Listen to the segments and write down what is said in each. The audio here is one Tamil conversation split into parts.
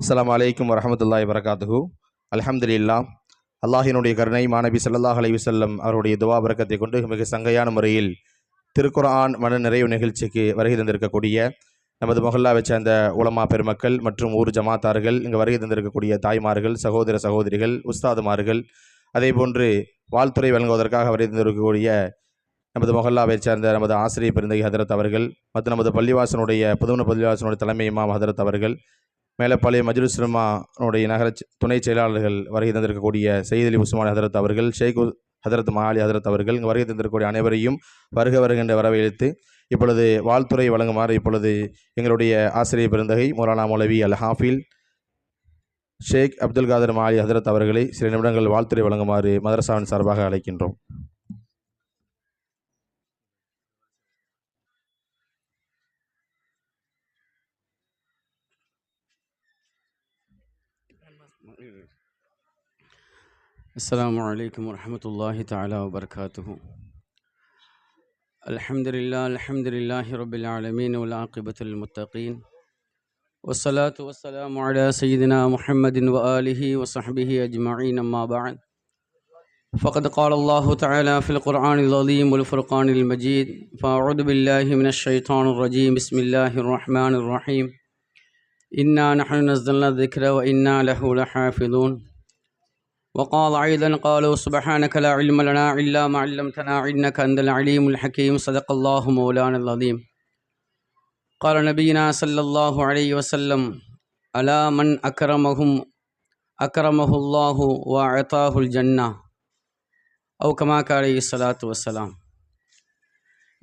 அஸ்லாம் வலைக்கம் வரஹமத்துல்லாஹி வரகாத்துஹு அலமதுல்லா அல்லாஹினுடைய கருணை மாணவி சல்லாஹ் அலைஹி அவருடைய துவா பரக்கத்தை கொண்டு மிக சங்கையான முறையில் திருக்குரான் மன நிறைவு நிகழ்ச்சிக்கு வருகை தந்திருக்கக்கூடிய நமது மொஹல்லாவை சேர்ந்த உலமா பெருமக்கள் மற்றும் ஊர் ஜமாத்தார்கள் இங்கு வருகை தந்திருக்கக்கூடிய தாய்மார்கள் சகோதர சகோதரிகள் உஸ்தாதுமார்கள் அதே போன்று வாழ்த்துறை வழங்குவதற்காக வருகை தந்திருக்கக்கூடிய நமது மொஹல்லாவை சேர்ந்த நமது ஆசிரியர் பெருந்தகை ஹதரத் அவர்கள் மற்றும் நமது பள்ளிவாசனுடைய புதுவன பள்ளிவாசனுடைய தலைமை இமாம் ஹதரத் அவர்கள் மேலப்பாளைய மஜ்லிஸ்லமானுடைய நகர செ- துணை செயலாளர்கள் வருகை தந்திருக்கக்கூடிய சையத் அலி உஸ்மான் ஹதரத் அவர்கள் ஷேக் ஹதரத் மாலி ஹதரத் அவர்கள் இங்கு வருகை தந்திருக்கக்கூடிய அனைவரையும் வருக வருகின்ற வரவேற்று இப்பொழுது வாழ்த்துறை வழங்குமாறு இப்பொழுது எங்களுடைய ஆசிரியர் பெருந்தகை மௌலானா மௌலவி அல் ஹாஃபில் ஷேக் அப்துல் காதர் மாலி ஹதரத் அவர்களை சில நிமிடங்கள் வாழ்த்துறை வழங்குமாறு மதரசாவின் சார்பாக அழைக்கின்றோம். السلام عليكم ورحمة الله تعالى وبركاته. الحمد لله الحمد لله رب العالمين والعاقبة للمتقين. والصلاة والسلام على سيدنا محمد وآله وصحبه أجمعين أما بعد. فقد قال الله تعالى في القرآن العظيم والفرقان المجيد فأعوذ بالله من الشيطان الرجيم بسم الله الرحمن الرحيم. إنا نحن نزلنا الذكر وإنا له لحافظون. وقال أيضا قالوا سبحانك لا علم لنا إلا ما علمتنا إنك أنت العليم الحكيم صدق الله مولانا العظيم قال نبينا صلى الله عليه وسلم ألا من أكرمهم أكرمه الله وأعطاه الجنة أو كما قال عليه الصلاة والسلام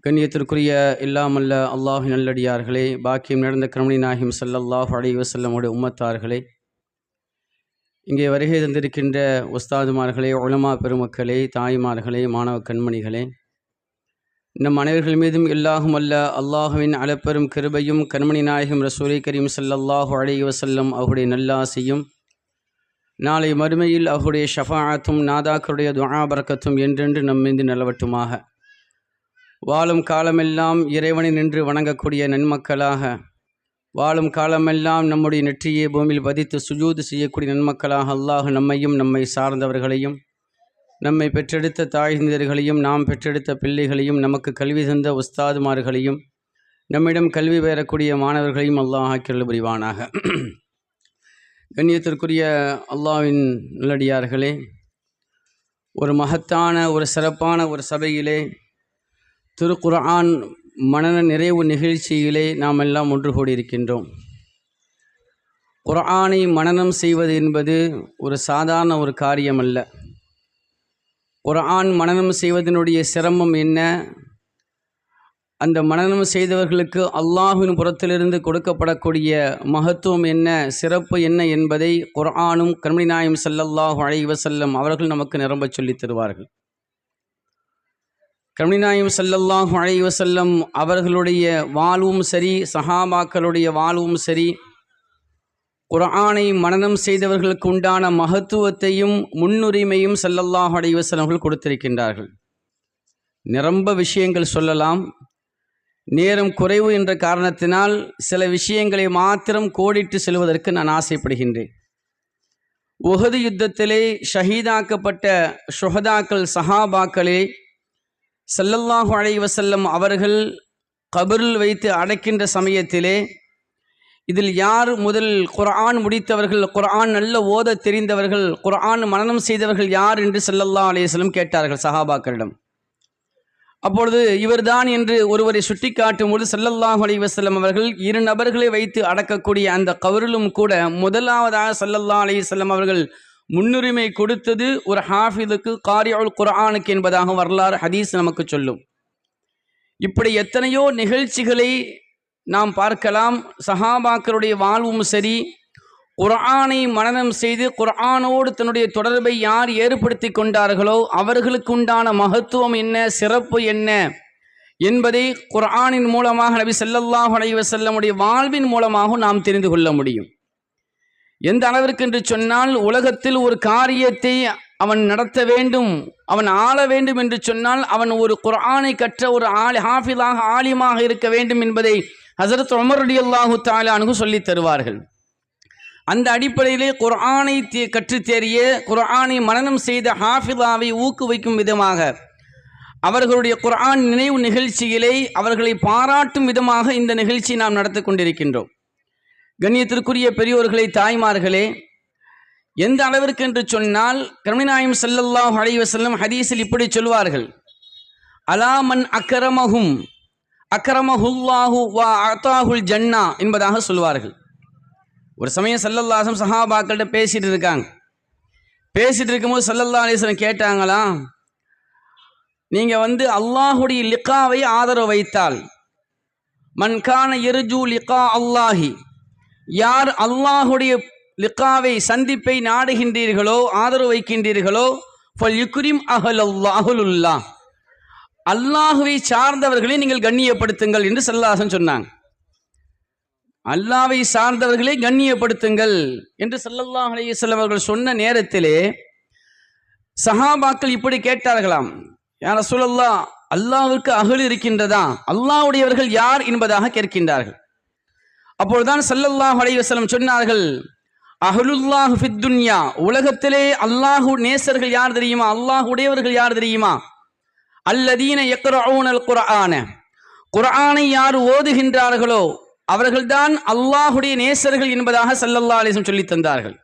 கண்ணியத்திற்குரிய இல்லாமல்ல அல்லாஹ் நல்லடியார்களே பாக்கியம் நடந்த கருமணி நாயகம் ஸல்லல்லாஹு அலைஹி வஸல்லமுடைய உம்மத்தார்களே இங்கே வருகை தந்திருக்கின்ற உஸ்தாதுமார்களே உலமா பெருமக்களே தாய்மார்களே மாணவ கண்மணிகளே நம் அனைவர்கள் மீதும் இல்லாகும் அல்ல அல்லாஹுவின் அளப்பெரும் கிருபையும் கண்மணி நாயகம் ரசூலை கரீம் ஸல்லல்லாஹு அலைஹி வசல்லம் அவருடைய நல்லாசியும் நாளை மறுமையில் அவருடைய ஷஃபாத்தும் நாதாக்களுடைய துவாபரக்கத்தும் என்றென்று நம் மீது நிலவட்டுமாக. வாழும் காலமெல்லாம் இறைவனை நின்று வணங்கக்கூடிய நன்மக்களாக வாழும் காலமெல்லாம் நம்முடைய நெற்றியை பூமியில் பதித்து சுஜூது செய்யக்கூடிய நன்மக்களாக அல்லாஹ் நம்மையும் நம்மை சார்ந்தவர்களையும் நம்மை பெற்றெடுத்த தாய்ந்தர்களையும் நாம் பெற்றெடுத்த பிள்ளைகளையும் நமக்கு கல்வி தந்த உஸ்தாதுமார்களையும் நம்மிடம் கல்வி பெறக்கூடிய மாணவர்களையும் அல்லாஹ் ஆக்கிரல் புரிவானாக. கண்ணியத்திற்குரிய அல்லாஹ்வின் நல்லடியார்களே ஒரு மகத்தான ஒரு சிறப்பான ஒரு சபையிலே திருக்குர்ஆன் மனன நிறைவு நிகழ்ச்சியிலே நாம் எல்லாம் ஒன்று கூடியிருக்கின்றோம். குரானை மனனம் செய்வது என்பது ஒரு சாதாரண ஒரு காரியம் அல்ல குரான் மனனம் செய்வதனுடைய சிரமம் என்ன? அந்த மனநம் செய்தவர்களுக்கு அல்லாஹின் புறத்திலிருந்து கொடுக்கப்படக்கூடிய மகத்துவம் என்ன? சிறப்பு என்ன என்பதை குர்ஆனும் கருமணி நாயம் சல்லல்லாஹு அலைஹி அவர்கள் நமக்கு நிரம்பச் சொல்லித் தருவார்கள். கருணிநாயம் ஸல்லல்லாஹு அலைஹி வஸல்லம் அவர்களுடைய வாழ்வும் சரி சஹாபாக்களுடைய வாழ்வும் சரி குர்ஆனை மனனம் செய்தவர்களுக்கு உண்டான மகத்துவத்தையும் முன்னுரிமையும் சல்லல்லாஹ் அலைஹி வஸல்லம் அவர்கள் கொடுத்திருக்கின்றார்கள். நிரம்ப விஷயங்கள் சொல்லலாம். நேரம் குறைவு என்ற காரணத்தினால் சில விஷயங்களை மாத்திரம் கோடிட்டு செல்வதற்கு நான் ஆசைப்படுகின்றேன். உகது யுத்தத்திலே ஷஹீதாக்கப்பட்ட சுஹதாக்கள் சஹாபாக்களே செல்லல்லாஹு அலைஹி வஸல்லம் அவர்கள் கபரில் வைத்து அடைக்கின்ற சமயத்திலே இதில் யார் முதல் குர்ஆன் முடித்தவர்கள் குர்ஆன் நல்ல ஓத தெரிந்தவர்கள் குர்ஆன் மனனம் செய்தவர்கள் யார் என்று செல்லல்லா அலையம் கேட்டார்கள் சஹாபாக்களிடம். அப்பொழுது இவர்தான் என்று ஒருவரை சுட்டி காட்டும்போது செல்லல்லாஹு அலைஹி வஸல்லம் அவர்கள் இரு நபர்களை வைத்து அடக்கக்கூடிய அந்த கவரிலும் கூட முதலாவதாக செல்லல்லா அலைஹி அவர்கள் முன்னுரிமை கொடுத்தது ஒரு ஹாஃபிதுக்கு காரியுல் குர்ஆனுக்கு என்பதாக வரலாறு ஹதீஸ் நமக்கு சொல்லும். இப்படி எத்தனையோ நிகழ்ச்சிகளை நாம் பார்க்கலாம். சஹாபாக்களுடைய வாழ்வும் சரி குர்ஆனை மனனம் செய்து குர்ஆனோடு தன்னுடைய தொடர்பை யார் ஏற்படுத்தி கொண்டார்களோ அவர்களுக்கு உண்டான மகத்துவம் என்ன சிறப்பு என்ன என்பதை குர்ஆனின் மூலமாக நபி ஸல்லல்லாஹு அலைவசல்லமுடைய வாழ்வின் மூலமாக நாம் தெரிந்து கொள்ள முடியும். எந்த அளவிற்கு என்று சொன்னால் உலகத்தில் ஒரு காரியத்தை அவன் நடத்த வேண்டும் அவன் ஆள வேண்டும் என்று சொன்னால் அவன் ஒரு குர்ஆனை கற்ற ஒரு ஆலி ஹாஃபிலாக ஆலிமாக இருக்க வேண்டும் என்பதை ஹசரத் உமருடைய அல்லாஹு தாலானுக்கு சொல்லித் தருவார்கள். அந்த அடிப்படையிலே குர்ஆனை தே கற்று தேறிய குர்ஆனை மனனம் செய்த ஹாஃபிதாவை ஊக்குவிக்கும் விதமாக அவர்களுடைய குர்ஆன் நினைவு நிகழ்ச்சிகளை அவர்களை பாராட்டும் விதமாக இந்த நிகழ்ச்சியை நாம் நடத்தி கொண்டிருக்கின்றோம். கண்ணியத்திற்குரிய பெரியோர்களே தாய்மார்களே எந்த அளவிற்கு என்று சொன்னால் கருணிநாயம் செல்லல்லாஹ் அலைஹி செல்லும் ஹதீஸில் இப்படி சொல்வார்கள். அலாமன் அக்கரமஹும் அக்கரமஹுல்லாஹு வா அத்தாஹுல் ஜன்னா என்பதாக சொல்வார்கள். ஒரு சமயம் சல்லல்லாஹம் சஹாபாக்கள்கிட்ட பேசிட்டு இருக்காங்க. பேசிட்டு இருக்கும்போது சல்லல்லா அலிஸ்லம் கேட்டாங்களா நீங்கள் வந்து அல்லாஹுடைய லிக்காவை ஆதரவு வைத்தால் மன்கான எருஜூ லிகா அல்லாஹி யார் அல்லாஹுடைய லிக்காவை சந்திப்பை நாடுகின்றீர்களோ ஆதரவு வைக்கின்றீர்களோ ஃபல் யுக்ரிம் அஹல் அல்லாஹுலுல்லா அல்லாஹுவை சார்ந்தவர்களை நீங்கள் கண்ணியப்படுத்துங்கள் என்று சல்லாசன் சொன்னாங்க. அல்லாவை சார்ந்தவர்களை கண்ணியப்படுத்துங்கள் என்று சல்லல்லாஹ் அலைஹிஸ்ஸலாம் அவர்கள் சொன்ன நேரத்திலே சஹாபாக்கள் இப்படி கேட்டார்களாம். யார் சொல்லல்லா அல்லாஹ்விற்கு அகல் இருக்கின்றதா? அல்லாவுடையவர்கள் யார் என்பதாக கேட்கின்றார்கள். அப்பொழுதுதான் சல்லல்லாஹ் அலைவசலம் சொன்னார்கள் அஹலுல்லாஹ் ஃபித்துன்யா உலகத்திலே அல்லாஹு நேசர்கள் யார் தெரியுமா? அல்லாஹ் உடையவர்கள் யார் தெரியுமா? அல்லதீன யக்ரஊனல் குர்ஆன. குர்ஆனை யார் ஓதுகின்றார்களோ அவர்கள்தான் அல்லாஹுடைய நேசர்கள் என்பதாக சல்லல்லா அலிஸ்லம் சொல்லி தந்தார்கள்.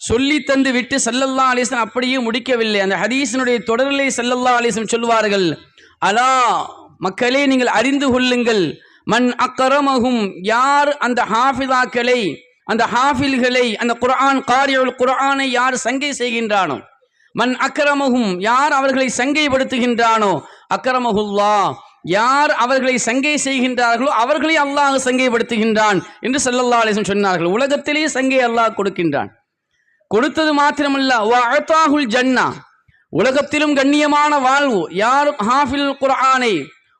சொல்லி தந்து விட்டு சல்லல்லா அலிஸ்லம் அப்படியே முடிக்கவில்லை. அந்த ஹதீஸினுடைய தொடரிலே சல்லல்லா அலிஸ்லம் சொல்வார்கள் அலா மக்களே நீங்கள் அறிந்து கொள்ளுங்கள். மன் அக்கரமகும் யார் அந்த ஹாஃபிதாக்களை அந்த ஹாஃபில்களை அந்த குர்ஆன் காரியுள் குர்ஆனை யார் சங்கை செய்கின்றானோ? மண் அக்கரமகும் யார் அவர்களை சங்கைப்படுத்துகின்றானோ? அக்கரமகுல்லா யார் அவர்களை சங்கை செய்கின்றார்களோ அவர்களை அல்லாஹ் சங்கைப்படுத்துகின்றான் என்று சல்லல்லா அலிஸ்லம் சொன்னார்கள். உலகத்திலேயே சங்கை அல்லாஹ் கொடுக்கின்றான். கொடுத்தது மாத்திரமல்ல வஅதாஹுல் ஜன்னா உலகத்திலும் கண்ணியமான வாழ்வு. யார் ஹாஃபில் குர்ஆனை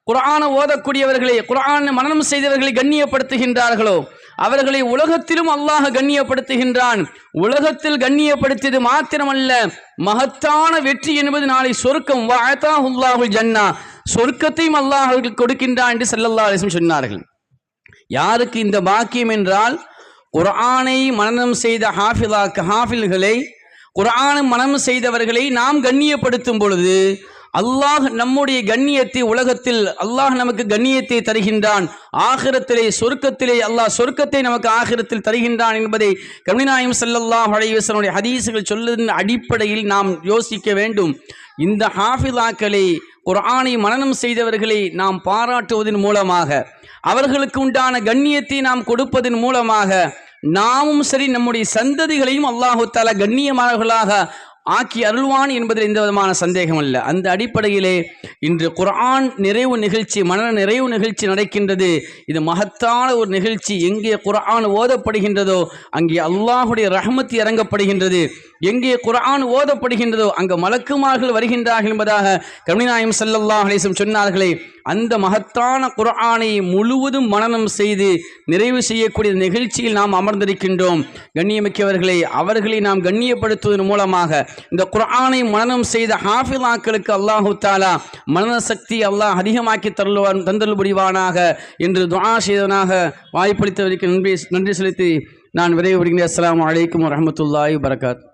குரானை ஓதக்கூடியவர்களை குரானை மனனம் செய்தவர்களை கண்ணியப்படுத்துகின்றார்களோ அவர்களை உலகத்திலும் அல்லாஹ் கண்ணியப்படுத்துகின்றான். உலகத்தில் கண்ணியப்படுத்தியது மாத்திரமல்ல மகத்தான வெற்றி என்பது நாளை சொர்க்கம். வாத்தாஹுல்லாஹுல் ஜன்னா. சொர்க்கத்தையும் அல்லாஹ் அவர்களுக்கு கொடுக்கின்றான் என்று ஸல்லல்லாஹு அலிசம் சொன்னார்கள். யாருக்கு இந்த பாக்கியம் என்றால் குர்ஆனை மனனம் செய்த ஹாஃபிலாக்கு ஹாஃபில்களை குர்ஆனை மனம் செய்தவர்களை நாம் கண்ணியப்படுத்தும் பொழுது அல்லாஹ் நம்முடைய கண்ணியத்தை உலகத்தில் அல்லாஹ் நமக்கு கண்ணியத்தை தருகின்றான். ஆகிரத்திலே சொர்க்கத்திலே அல்லாஹ் சொர்க்கத்தை நமக்கு ஆகிரத்தில் தருகின்றான் என்பதை கருணிநாயம் ஸல்லல்லாஹு அலைஹி ஹதீசுகள் ஹதீஸுகள் சொல்லுவதன் அடிப்படையில் நாம் யோசிக்க வேண்டும். இந்த ஹாஃபிலாக்களை குர்ஆனை மனனம் செய்தவர்களை நாம் பாராட்டுவதன் மூலமாக அவர்களுக்கு உண்டான கண்ணியத்தை நாம் கொடுப்பதன் மூலமாக நாமும் சரி நம்முடைய சந்ததிகளையும் அல்லாஹு தாலா கண்ணியமானவர்களாக ஆக்கி அருள்வான் என்பதில் எந்த விதமான சந்தேகம் அல்ல அந்த அடிப்படையிலே இன்று குர்ஆன் நிறைவு நிகழ்ச்சி மன நிறைவு நிகழ்ச்சி நடக்கின்றது. இது மகத்தான ஒரு நிகழ்ச்சி. எங்கே குரான் ஓதப்படுகின்றதோ அங்கே அல்லாஹுடைய ரஹமத் இறங்கப்படுகின்றது. எங்கே குரான் ஓதப்படுகின்றதோ அங்கே மலக்குமார்கள் வருகின்றார்கள் என்பதாக கருணிநாயம் சல்லல்லாஹ் அலிசம் சொன்னார்களே. அந்த மகத்தான குர்ஆனை முழுவதும் மனநம் செய்து நிறைவு செய்யக்கூடிய நிகழ்ச்சியில் நாம் அமர்ந்திருக்கின்றோம். கண்ணியமிக்கவர்களை அவர்களை நாம் கண்ணியப்படுத்துவதன் மூலமாக இந்த குர்ஆனை மனநம் செய்த ஹாஃபிலாக்களுக்கு அல்லாஹு தாலா மனன சக்தி அல்லாஹ் அதிகமாக்கி தருள்வான் தந்தல் புரிவானாக என்று துவா செய்தவனாக வாய்ப்பளித்தவருக்கு நன்றி நன்றி செலுத்தி நான் விரைவு விடுகிறேன் அஸ்லாம் வலைக்கம் வரஹ்மத்துல்லாஹி வரகாத்